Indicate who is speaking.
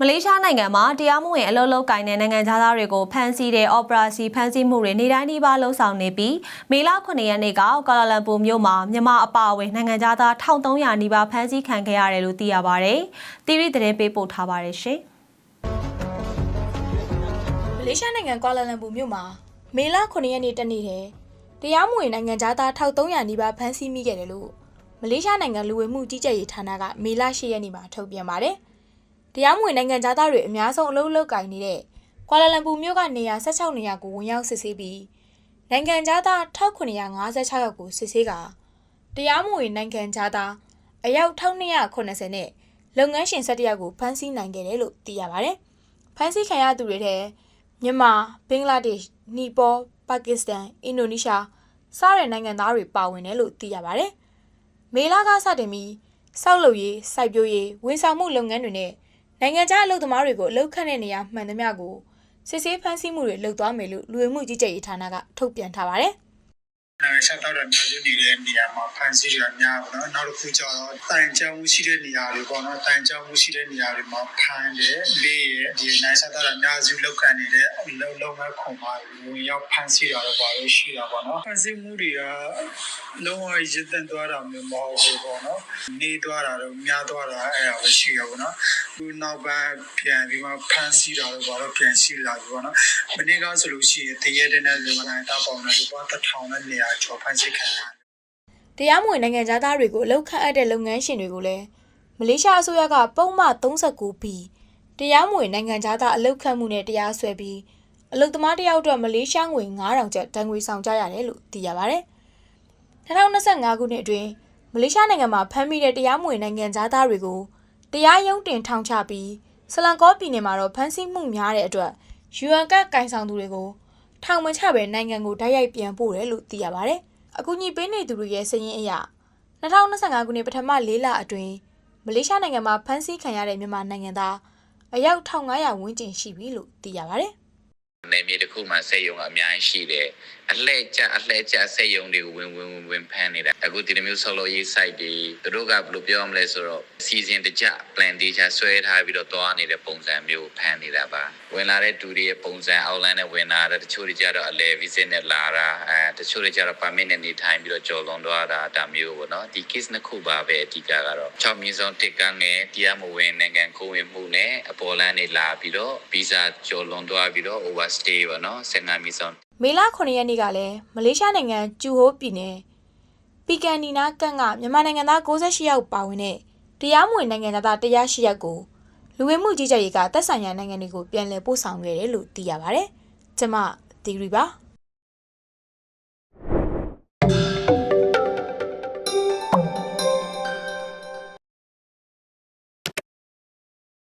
Speaker 1: မလေးရှားနိုင်ငံမှာတရားမဝင်အလုပ်လုပ်ကိုင်တဲ့နိုင်ငံသားတွေကိုဖမ်းဆီးတဲ့ Operation ဖမ်းဆီးမှုတွေနေ့တိုင်းနေ့ပါလှုပ်ဆောင်နေပြီးမေလ9ရက်နေ့ကကာလာလမ်ပူမြို့မှာမြန်မာအပါအဝင်နိုင်ငံသား1300နီးပါးဖမ်းဆီးခံခဲ့ရတယ်လို့သိရပါဗျ။တီရီသတင်းပေးပို့ထားပါတယ်ရှင်။
Speaker 2: မလေးရှားနိုင်ငံကွာလာလမ်ပူမြို့မှာမေလ9ရက်နေ့တနေ့တည်းတရားမဝင်နိုင်ငံသား1300နီးပါးဖမ်းဆီးမိခဲ့တယ်လို့မလေးရှားနိုင်ငံလူဝင်မှုကြီးကြပ်ရေးဌာနကမေလ10ရက်နေ့မှာထုတ်ပြန်ပါတယ်။ တရားမဝင်နိုင်ငံသားတွေအများဆုံးအလုပ်လုပ်ကိုင်နေတဲ့ကွာလာလမ်ပူမြို့ကနေရာ16နေရာကိုဝင်ရောက်စစ်ဆေးပြီးနိုင်ငံသား1956ယောက်ကိုစစ်ဆေးကတရားမဝင်နိုင်ငံသားအယောက်1280နဲ့လုပ်ငန်းရှင်17ယောက်ကိုဖမ်းဆီးနိုင်ခဲ့တယ်လို့သိရပါတယ်။ဖမ်းဆီးခံရသူတွေထဲမြန်မာဘင်္ဂလားဒေ့ရှ်နီပေါပါကစ္စတန်အင်ဒိုနီးရှားစတဲ့နိုင်ငံသားတွေပါဝင်တယ်လို့သိရပါတယ်။မေလကစတင်ပြီးစောက်လုပ်ရေးစိုက်ပျိုးရေးဝန်ဆောင်မှုလုပ်ငန်းတွေနဲ့ နိုင်ငံခြားအလုပ်သမားတွေကိုအလုပ်ခန့်တဲ့နေရာမှန်သမျှကိုစစ်ဆေးဖမ်းဆီးမှုတွေလုပ်သွားမယ်လို့လူဝင်မှုကြီးကြပ်ရေးဌာနကထုတ်ပြန်ထားပါတယ်။
Speaker 3: နိုင်ငံခြားသားတွေများစုနေတဲ့နေရာမှာဖန်ဆီးရများပါတော့နောက်တစ်ခုကျတော့တိုင်ကြောင်မှုရှိတဲ့နေရာတွေပေါ့နော်တိုင်ကြောင်မှုရှိတဲ့နေရာတွေမှာဖမ်းတယ်ပြီးရဒီနိုင်ငံခြားသားတွေများစုလောက်ကန်နေတဲ့အလုံးလုံးမဲ့ခုံမှာဝင်ရောက်ဖမ်းဆီးတာတော့ပါလို့ရှိတာပေါ့နော်ဖမ်းဆီးမှုတွေကလုံးဝရည်တန့်သွားတာမျိုးမဟုတ်ဘူးပေါ့နော်နေသွားတာတော့များသွားတာအဲ့ဒါပဲရှိရပေါ့နော် ခုနောက်ပိုင်းပြန်ပြီးမှဖမ်းဆီးတာတော့ဘာလို့ပြန်ရှိလာပြီပေါ့နော်မနေ့ကဆိုလို့ရှိရင်တရက်တည်းနဲ့လူမနိုင်တာပေါ့နော်ဒီပေါ်တစ်ထောင်နဲ့နေရာကျော်ဖမ်းဆီးခံရတယ်
Speaker 2: တရားမဝင်နိုင်ငံသားတွေကိုအလုပ်ခန့်အပ်တဲ့လုပ်ငန်းရှင်တွေကိုလည်းမလေးရှားအစိုးရကပုံမှန် 39ပြီးတရားမဝင်နိုင်ငံသားအလုပ်ခန့်မှုနဲ့တရားစွဲပြီးအလုပ်သမားတယောက်အတွက်မလေးရှားငွေ9000ကျပ်တန်ငွေဆောင်ကြရတယ်လို့သိရပါဗျ။2025ခုနှစ်အတွင်းမလေးရှားနိုင်ငံမှာဖမ်းမိတဲ့တရားမဝင်နိုင်ငံသားတွေကို တရားရုံးတင်ထောင်ချပြီးဆလန်ကောပြည်နယ်မှာတော့ဖမ်းဆီးမှုများတဲ့အတွက် UN ကကင်ဆောင်သူတွေကိုထောင်မချပဲနိုင်ငံကိုတိုက်ရိုက်ပြန်ပို့တယ်လို့သိရပါဗျ။အကူအညီပေးနေသူတွေရဲ့စည်ရင်းအရ2025ခုနှစ်ပထမ၄လအတွင်းမလေးရှားနိုင်ငံမှာဖမ်းဆီးခံရတဲ့မြန်မာနိုင်ငံသားအယောက်1500ဝန်းကျင်ရှိပြီလို့သိရပါဗျ။
Speaker 4: နယ်မြေတစ် ခုမှာစက်ယုံကအများကြီးရှိတယ်အလှည့်ကျအလှည့်ကျစက်ယုံတွေကိုဝင်ဝင်ဝင်ဝင်ဖမ်းနေတာအခုဒီလိုမျိုးဆော်လိုရေး site တွေသူတို့ကဘယ်လိုပြောရမလဲဆိုတော့ season တကျ plan တကျဆွဲထားပြီးတော့တွားနေတဲ့ပုံစံမျိုးဖမ်းနေတာပါဝင်လာတဲ့သူတွေရဲ့ပုံစံ outline နဲ့ဝင်လာတာတချို့တွေကြတော့အလဲ visit နဲ့လာတာအဲတချို့တွေကြတော့ permit နဲ့နေထိုင်ပြီးတော့ကြော်လွန်သွားတာဒါမျိုးပေါ့နော်ဒီ case နှစ်ခုပါပဲအဓိကကတော့6မြင်းဆုံးတစ်ကန်းငယ်တရားမဝင်နိုင်ငံကိုဝင်မှုနဲ့အပေါ်လန်းနေလာပြီးတော့ visa ကြော်လွန်သွားပြီးတော့ overstay ပေါ့နော်15မြင်းဆုံး
Speaker 2: မေလ9ရက်နေ့ကလည်းမလေးရှားနိုင်ငံကျူဟိုးပြည်နယ်ပီကန်နီနာကန့်ကမြန်မာနိုင်ငံသား68ယောက်ပါဝင်တဲ့တရားမဝင်နိုင်ငံသား108ယောက်ကိုလူဝင်မှုကြီးကြပ်ရေးကတပ်ဆိုင်ရာနိုင်ငံတွေကိုပြန်လည်ပို့ဆောင်ခဲ့တယ်လို့သိရပါဗျ။ကျမဒီဂရီပါ